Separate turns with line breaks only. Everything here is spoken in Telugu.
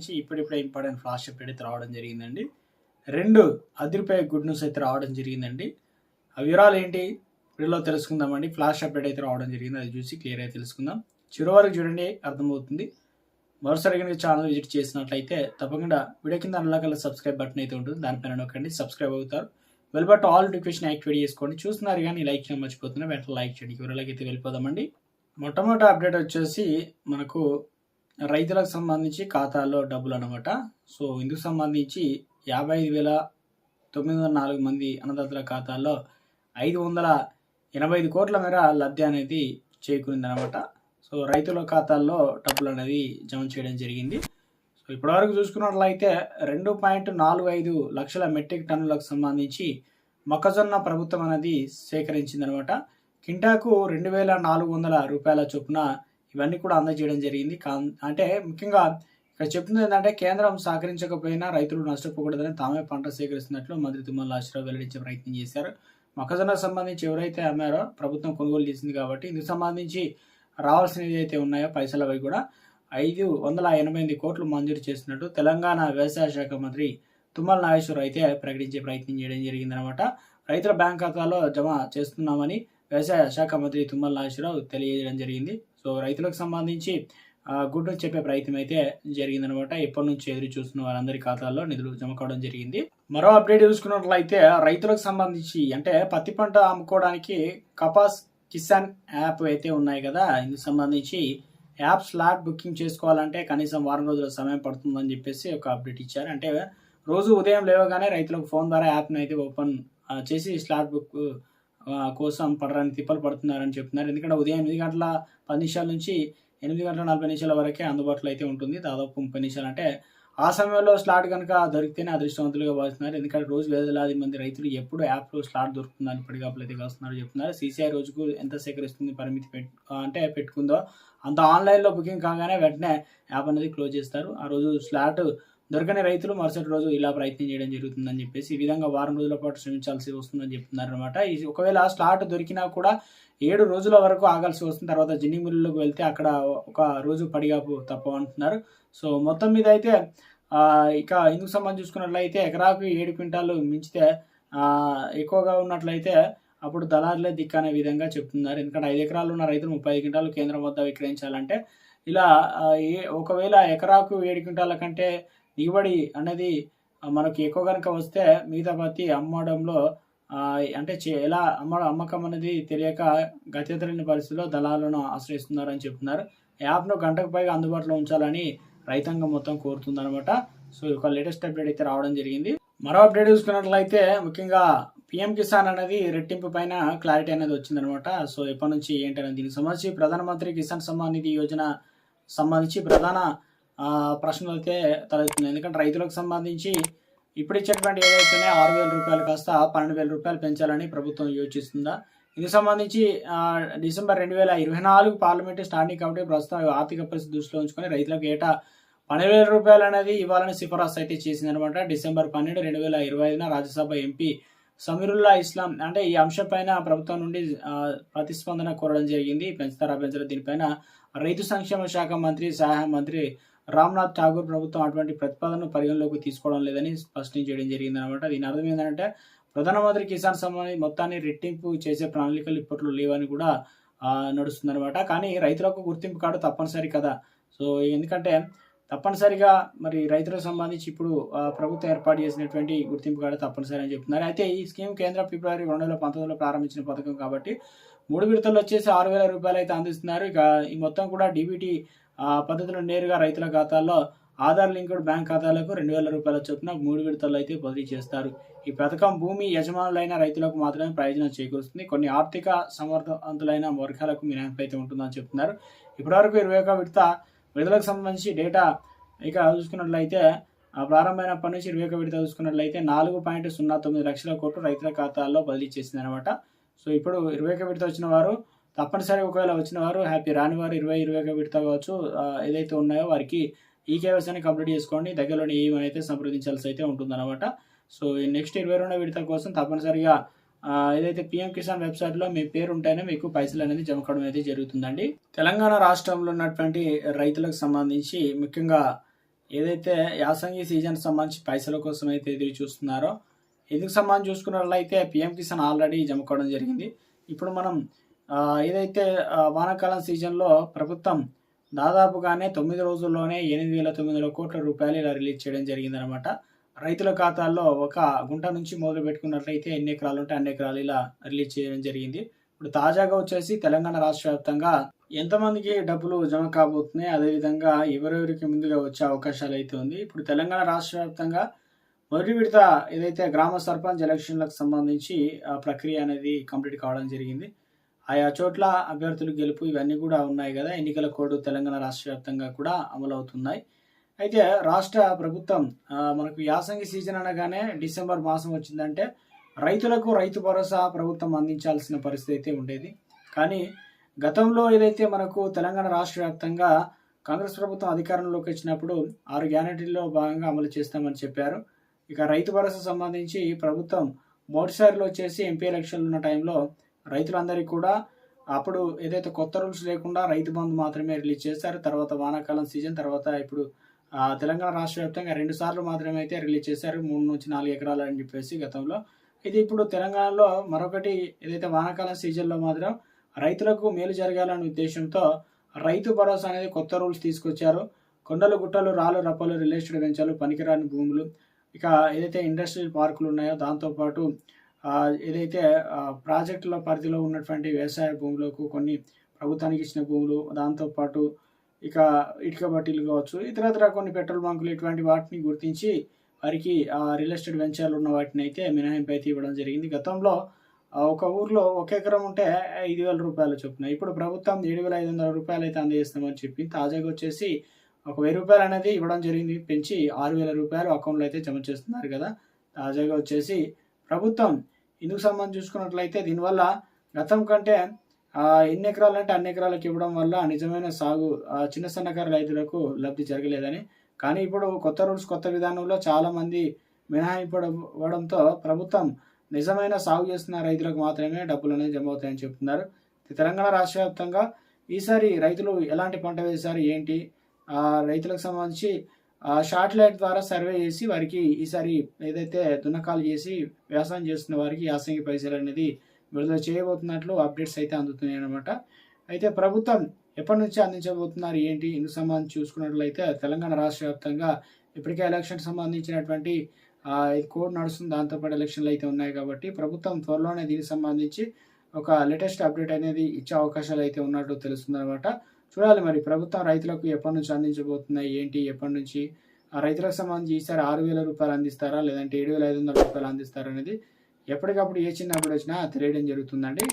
సంబంధించి ఇప్పుడిప్పుడే ఇంపార్టెంట్ ఫ్లాష్ అప్డేట్ అయితే రావడం జరిగిందండి. రెండు అదిరిపోయే గుడ్ న్యూస్ అయితే రావడం జరిగిందండి. ఆ వివరాలు ఏంటి? వీడియోలో తెలుసుకుందామండి. ఫ్లాష్ అప్డేట్ అయితే రావడం జరిగింది. అది చూసి క్లియర్ అయితే తెలుసుకుందాం. చివరి వరకు చూడండి అర్థమవుతుంది. మరోసారి కనుక ఛానల్ విజిట్ చేసినట్లయితే తప్పకుండా వీడియో కింద అనలాగల సబ్స్క్రైబ్ బటన్ అయితే ఉంటుంది. దానిపైన నొక్కండి సబ్స్క్రైబ్ అవుతారు. వెల్ ఆల్ నోటిఫికేషన్ యాక్టివేట్ చేసుకోండి. చూస్తున్నారు కానీ లైక్ చేయడం మర్చిపోతున్నా వెంటనే లైక్ చేయండి. వివరాలకి అయితే వెళ్ళిపోదామండి. మొట్టమొదటి అప్డేట్ వచ్చేసి మనకు రైతులకు సంబంధించి ఖాతాల్లో డబ్బులు అనమాట సో ఇందుకు సంబంధించి యాభై ఐదు వేల తొమ్మిది వందల నాలుగు మంది అన్నదాతల ఖాతాల్లో ఐదు వందల ఎనభై ఐదు కోట్ల మేర లబ్ధి అనేది చేకూరింది అనమాట సో రైతుల ఖాతాల్లో డబ్బులు అనేది జమ చేయడం జరిగింది. సో ఇప్పటివరకు చూసుకున్నట్లయితే రెండు పాయింట్ నాలుగు ఐదు లక్షల మెట్రిక్ టన్నులకు సంబంధించి మొక్కజొన్న ప్రభుత్వం అనేది సేకరించింది అనమాట కింటాకు రెండు వేల నాలుగు వందల రూపాయల చొప్పున ఇవన్నీ కూడా అందజేయడం జరిగింది. కా అంటే ముఖ్యంగా ఇక్కడ చెప్తుంది ఏంటంటే కేంద్రం సహకరించకపోయినా రైతులు నష్టపోకూడదని తామే పంట సేకరిస్తున్నట్లు మంత్రి తుమ్మల ఆశ్రవ్ వెల్లడించే ప్రయత్నం చేశారు. మొక్కజొన్నకు సంబంధించి ఎవరైతే అమ్మారో ప్రభుత్వం కొనుగోలు చేసింది కాబట్టి ఇందుకు సంబంధించి రావాల్సినవి అయితే ఉన్నాయో పైసలు అవి కూడా ఐదు వందల ఎనభై ఎనిమిది కోట్లు మంజూరు చేసినట్టు తెలంగాణ వ్యవసాయ శాఖ మంత్రి తుమ్మల నాగేశ్వర్ అయితే ప్రకటించే ప్రయత్నం చేయడం జరిగిందనమాట రైతుల బ్యాంక్ ఖాతాలో జమ చేస్తున్నామని వ్యవసాయ శాఖ మంత్రి తుమ్మల నాగేశ్వరరావు తెలియజేయడం జరిగింది. సో రైతులకు సంబంధించి గుడ్ గుడ్డు చెప్పే ప్రయత్నం అయితే జరిగిందనమాట. ఎప్పటి నుంచి ఎదురు చూస్తున్న వారందరి ఖాతాల్లో నిధులు జమ కావడం జరిగింది. మరో అప్డేట్ చూసుకున్నట్లయితే రైతులకు సంబంధించి అంటే పత్తి పంట అమ్ముకోవడానికి కపాస్ కిసాన్ యాప్ అయితే ఉన్నాయి కదా. ఇందుకు సంబంధించి యాప్ స్లాట్ బుకింగ్ చేసుకోవాలంటే కనీసం వారం రోజుల సమయం పడుతుందని చెప్పేసి ఒక అప్డేట్ ఇచ్చారు. అంటే రోజు ఉదయం లేవగానే రైతులకు ఫోన్ ద్వారా యాప్ని అయితే ఓపెన్ చేసి స్లాట్ బుక్ కోసం పడడానికి తిప్పలు పడుతున్నారని చెప్తున్నారు. ఎందుకంటే ఉదయం ఎనిమిది గంటల పది నిమిషాల నుంచి ఎనిమిది గంటల నలభై నిమిషాల వరకే అందుబాటులో అయితే ఉంటుంది. దాదాపు ముప్పై నిమిషాలు. అంటే ఆ సమయంలో స్లాట్ కనుక దొరికితేనే అదృష్టవంతులుగా భావిస్తున్నారు. ఎందుకంటే రోజు వేలాది మంది రైతులు ఎప్పుడు యాప్లో స్లాట్ దొరుకుతుందని పడిగాపులు అయితే కాస్తున్నారు చెప్తున్నారు. సీసీఐ రోజుకు ఎంత సేకరిస్తుంది పరిమితి పెట్టు అంటే పెట్టుకుందో అంత ఆన్లైన్లో బుకింగ్ కాగానే వెంటనే యాప్ అనేది క్లోజ్ చేస్తారు. ఆ రోజు స్లాట్ దొరకని రైతులు మరుసటి రోజు ఇలా ప్రయత్నం చేయడం జరుగుతుందని చెప్పేసి ఈ విధంగా వారం రోజుల పాటు శ్రమించాల్సి వస్తుందని చెప్తున్నారు అనమాట ఒకవేళ స్లాట్ దొరికినా కూడా ఏడు రోజుల వరకు ఆగాల్సి వస్తుంది. తర్వాత జిన్నింగ్ మిల్లులకు వెళ్తే అక్కడ ఒక రోజు పడిగాపు తప్ప అంటున్నారు. సో మొత్తం మీద అయితే ఇక ఇందుకు సంబంధించి చూసుకున్నట్లయితే ఎకరాకు ఏడు క్వింటాలు మించితే ఎక్కువగా ఉన్నట్లయితే అప్పుడు దళారులే దిక్కు అనే విధంగా చెప్తున్నారు. ఎందుకంటే ఐదు ఎకరాలు ఉన్న రైతులు ముప్పై ఐదు క్వింటాలు కేంద్రం వద్ద విక్రయించాలంటే ఇలా ఏ ఒకవేళ ఎకరాకు ఏడు క్వింటాల కంటే దిగుబడి అనేది మనకి ఎక్కువ కనుక వస్తే మిగతా పత్తి అమ్మడంలో అంటే చే- ఎలా అమ్మ అమ్మకం అనేది తెలియక గత్యంతరలేని పరిస్థితిలో దళాలను ఆశ్రయిస్తున్నారని చెప్తున్నారు. యాప్ను గంటకు పైగా అందుబాటులో ఉంచాలని రైతాంగం మొత్తం కోరుతుందనమాట సో ఒక లేటెస్ట్ అప్డేట్ అయితే రావడం జరిగింది. మరో అప్డేట్ చూసుకున్నట్లయితే ముఖ్యంగా పిఎం కిసాన్ అనేది రెట్టింపు పైన క్లారిటీ అనేది వచ్చిందనమాట సో ఎప్పటి నుంచి ఏంటనేది దీనికి సంబంధించి ప్రధానమంత్రి కిసాన్ సమ్మాన్ నిధి యోజన సంబంధించి ప్రధాన ప్రశ్నలైతే తలెత్తుంది తలెత్తున్నాయి ఎందుకంటే రైతులకు సంబంధించి ఇప్పుడు ఇచ్చేటువంటి ఏదైతేనే ఆరు వేల రూపాయలు కాస్త పన్నెండు వేల రూపాయలు పెంచాలని ప్రభుత్వం యోచిస్తుందా? ఇందుకు సంబంధించి డిసెంబర్ రెండు వేల ఇరవై నాలుగు పార్లమెంటు స్టాండింగ్ కమిటీ ప్రస్తుతం ఆర్థిక పరిస్థితి దృష్టిలో ఉంచుకొని రైతులకు ఏటా పన్నెండు వేల రూపాయలు అనేది ఇవ్వాలని సిఫారసు అయితే చేసిందనమాట. డిసెంబర్ పన్నెండు రెండు వేల ఇరవై ఐదున రాజ్యసభ ఎంపీ సమీరుల్లా ఇస్లాం అంటే ఈ అంశంపైన ప్రభుత్వం నుండి ప్రతిస్పందన కోరడం జరిగింది. పెంచుతారా పెంచరా దీనిపైన రైతు సంక్షేమ శాఖ మంత్రి సహాయ మంత్రి రామ్నాథ్ ఠాగూర్ ప్రభుత్వం అటువంటి ప్రతిపాదనను పరిగణలోకి తీసుకోవడం లేదని స్పష్టం చేయడం జరిగింది అనమాట దీని అర్థం ఏంటంటే ప్రధానమంత్రి కిసాన్ సమ్మాన్ మొత్తాన్ని రెట్టింపు చేసే ప్రణాళికలు ఇప్పట్లో లేవని కూడా నడుస్తుంది అనమాట కానీ రైతులకు గుర్తింపు కార్డు తప్పనిసరి కదా. సో ఎందుకంటే తప్పనిసరిగా మరి రైతులకు సంబంధించి ఇప్పుడు ఆ, ప్రభుత్వం ఏర్పాటు చేసినటువంటి గుర్తింపు కార్డు తప్పనిసరి అని చెప్తున్నారు. అయితే ఈ స్కీమ్ కేంద్ర ఫిబ్రవరి రెండు వేల పంతొమ్మిదిలో ప్రారంభించిన పథకం కాబట్టి మూడు విడతలు వచ్చేసి ఆరు వేల రూపాయలు అయితే అందిస్తున్నారు. ఇక ఈ మొత్తం కూడా డీబీటీ పద్ధతిలో నేరుగా రైతుల ఖాతాల్లో ఆధార్ లింక్డ్ బ్యాంక్ ఖాతాలకు రెండు వేల రూపాయల చొప్పున మూడు విడతలు అయితే బదిలీ చేస్తారు. ఈ పథకం భూమి యజమానులైన రైతులకు మాత్రమే ప్రయోజనం చేకూరుస్తుంది. కొన్ని ఆర్థిక సమర్థవంతులైన వర్గాలకు మినహాయింపు అయితే ఉంటుందని చెప్తున్నారు. ఇప్పటివరకు ఇరవై ఒక విడత విడుదలకు సంబంధించి డేటా ఇక చూసుకున్నట్లయితే ఆ ప్రారంభమైనప్పటి నుంచి ఇరవై ఒక విడత చూసుకున్నట్లయితే నాలుగు పాయింట్ సున్నా తొమ్మిది లక్షల కోట్లు రైతుల ఖాతాల్లో బదిలీ చేసింది అనమాట సో ఇప్పుడు ఇరవై ఒక విడత వచ్చిన వారు తప్పనిసరి ఒకవేళ వచ్చిన వారు హ్యాపీ రాని వారు ఇరవై ఇరవై ఒక విడత కావచ్చు ఏదైతే ఉన్నాయో వారికి ఈ కేవైసీని కంప్లీట్ చేసుకోండి. దగ్గరలోని ఏమని అయితే సంప్రదించాల్సి అయితే ఉంటుందన్నమాట. సో ఈ నెక్స్ట్ ఇరవై రెండో విడత కోసం తప్పనిసరిగా ఏదైతే పిఎం కిసాన్ వెబ్సైట్లో మీ పేరు ఉంటేనే మీకు పైసలు అనేది జమ కావడం అయితే జరుగుతుందండి. తెలంగాణ రాష్ట్రంలో ఉన్నటువంటి రైతులకు సంబంధించి ముఖ్యంగా ఏదైతే యాసంగి సీజన్ సంబంధించి పైసల కోసం అయితే ఎదురు చూస్తున్నారో ఎందుకు సంబంధించి చూసుకున్నట్లయితే పిఎం కిసాన్ ఆల్రెడీ జమ కావడం జరిగింది. ఇప్పుడు మనం ఏదైతే వానాకాలం సీజన్లో ప్రభుత్వం దాదాపుగానే తొమ్మిది రోజుల్లోనే ఎనిమిది వేల తొమ్మిది వందల కోట్ల రూపాయలు ఇలా రిలీజ్ చేయడం జరిగిందనమాట రైతుల ఖాతాల్లో ఒక గుంట నుంచి మొదలు పెట్టుకున్నట్లయితే ఎన్ని ఎకరాలు ఉంటే అన్ని ఎకరాలు ఇలా రిలీజ్ చేయడం జరిగింది. ఇప్పుడు తాజాగా వచ్చేసి తెలంగాణ రాష్ట్ర వ్యాప్తంగా ఎంతమందికి డబ్బులు జమ కాబోతున్నాయి అదేవిధంగా ఎవరెవరికి ముందుగా వచ్చే అవకాశాలు అయితే ఉంది. ఇప్పుడు తెలంగాణ రాష్ట్ర వ్యాప్తంగా మొదటి విడత ఏదైతే గ్రామ సర్పంచ్ ఎలక్షన్లకు సంబంధించి ప్రక్రియ అనేది కంప్లీట్ కావడం జరిగింది. ఆయా చోట్ల అభ్యర్థులు గెలుపు ఇవన్నీ కూడా ఉన్నాయి కదా. ఎన్నికల కోడ్ తెలంగాణ రాష్ట్ర వ్యాప్తంగా కూడా అమలు అవుతున్నాయి అయితే రాష్ట్ర ప్రభుత్వం మనకు యాసంగి సీజన్ అనగానే డిసెంబర్ మాసం వచ్చిందంటే రైతులకు రైతు భరోసా ప్రభుత్వం అందించాల్సిన పరిస్థితి అయితే ఉండేది. కానీ గతంలో ఏదైతే మనకు తెలంగాణ రాష్ట్ర వ్యాప్తంగా కాంగ్రెస్ ప్రభుత్వం అధికారంలోకి వచ్చినప్పుడు ఆరు గ్యారంటీల్లో భాగంగా అమలు చేస్తామని చెప్పారు. ఇక రైతు భరోసా సంబంధించి ప్రభుత్వం మొదటిసారిలో వచ్చేసి ఎంపీ ఎలక్షన్లు ఉన్న టైంలో రైతులందరికీ కూడా అప్పుడు ఏదైతే కొత్త రూల్స్ లేకుండా రైతు బంధు మాత్రమే రిలీజ్ చేశారు తర్వాత వానాకాలం సీజన్ తర్వాత ఇప్పుడు తెలంగాణ రాష్ట్ర వ్యాప్తంగా రెండు సార్లు మాత్రమే అయితే రిలీజ్ చేశారు మూడు నుంచి నాలుగు ఎకరాలు అని చెప్పేసి గతంలో. ఇది ఇప్పుడు తెలంగాణలో మరొకటి ఏదైతే వానాకాలం సీజన్లో మాత్రం రైతులకు మేలు జరగాలనే ఉద్దేశంతో రైతు భరోసా అనేది కొత్త రూల్స్ తీసుకొచ్చారు. కొండలు గుట్టలు రాళ్ళు రప్పలు రియల్ ఎస్టేట్ పనికిరాని భూములు ఇక ఏదైతే ఇండస్ట్రియల్ పార్కులు ఉన్నాయో దాంతోపాటు ఏదైతే ప్రాజెక్టుల పరిధిలో ఉన్నటువంటి వ్యవసాయ భూములకు కొన్ని ప్రభుత్వానికి ఇచ్చిన భూములు దాంతోపాటు ఇక ఇటుక బట్టీలు కావచ్చు ఇతరత్ర కొన్ని పెట్రోల్ బంకులు ఇటువంటి వాటిని గుర్తించి వారికి ఆ రియల్ ఎస్టేట్ వెంచర్లు ఉన్న వాటిని అయితే మినహాయింపు అయితే ఇవ్వడం జరిగింది. గతంలో ఒక ఊర్లో ఒక ఎకరం ఉంటే ఐదు వేల రూపాయలు చొప్పున ఇప్పుడు ప్రభుత్వం ఏడు వేల ఐదు వందల రూపాయలు అయితే అందజేస్తామని చెప్పి తాజాగా వచ్చేసి ఒక వెయ్యి రూపాయలు అనేది ఇవ్వడం జరిగింది. పెంచి ఆరు వేల రూపాయలు అకౌంట్లో అయితే జమ చేస్తున్నారు కదా. తాజాగా వచ్చేసి ప్రభుత్వం ఇందుకు సంబంధించి చూసుకున్నట్లయితే దీనివల్ల గతం కంటే ఎన్ని ఎకరాలు అంటే అన్ని ఎకరాలకు ఇవ్వడం వల్ల నిజమైన సాగు చిన్న సన్నకారు రైతులకు లబ్ధి జరగలేదని. కానీ ఇప్పుడు కొత్త రూల్స్ కొత్త విధానంలో చాలామంది మినహాయింపడంతో ప్రభుత్వం నిజమైన సాగు చేస్తున్న రైతులకు మాత్రమే డబ్బులు అనేది జమ అవుతాయని చెప్తున్నారు. తెలంగాణ రాష్ట్ర వ్యాప్తంగా ఈసారి రైతులు ఎలాంటి పంట వేశారు ఏంటి? రైతులకు సంబంధించి ఆ షార్ట్ లైట్ ద్వారా సర్వే చేసి వారికి ఈసారి ఏదైతే దున్నకాలు చేసి వ్యవసాయం చేస్తున్న వారికి యాసంగి పైసలు అనేది విడుదల చేయబోతున్నట్లు అప్డేట్స్ అయితే అందుతున్నాయి అనమాట అయితే ప్రభుత్వం ఎప్పటి నుంచి అందించబోతున్నారు? ఏంటి? ఇందుకు సంబంధించి చూసుకున్నట్లయితే తెలంగాణ రాష్ట్ర వ్యాప్తంగా ఇప్పటికే ఎలక్షన్ సంబంధించినటువంటి ఇది కోడ్ నడుస్తుంది. దాంతోపాటు ఎలక్షన్లు అయితే ఉన్నాయి కాబట్టి ప్రభుత్వం త్వరలోనే దీనికి సంబంధించి ఒక లేటెస్ట్ అప్డేట్ అనేది ఇచ్చే అవకాశాలు అయితే ఉన్నట్టు తెలుస్తుంది అనమాట చూడాలి మరి. ప్రభుత్వం రైతులకు ఎప్పటి నుంచి అందించబోతున్నాయి? ఏంటి? ఎప్పటి నుంచి? ఆ రైతులకు సంబంధించి ఈసారి ఆరు వేల రూపాయలు అందిస్తారా? లేదంటే ఏడు వేల ఐదు వందల రూపాయలు అందిస్తారా అనేది ఎప్పటికప్పుడు ఏ చిన్న అప్డేట్ వచ్చినా తెలియడం జరుగుతుందండి.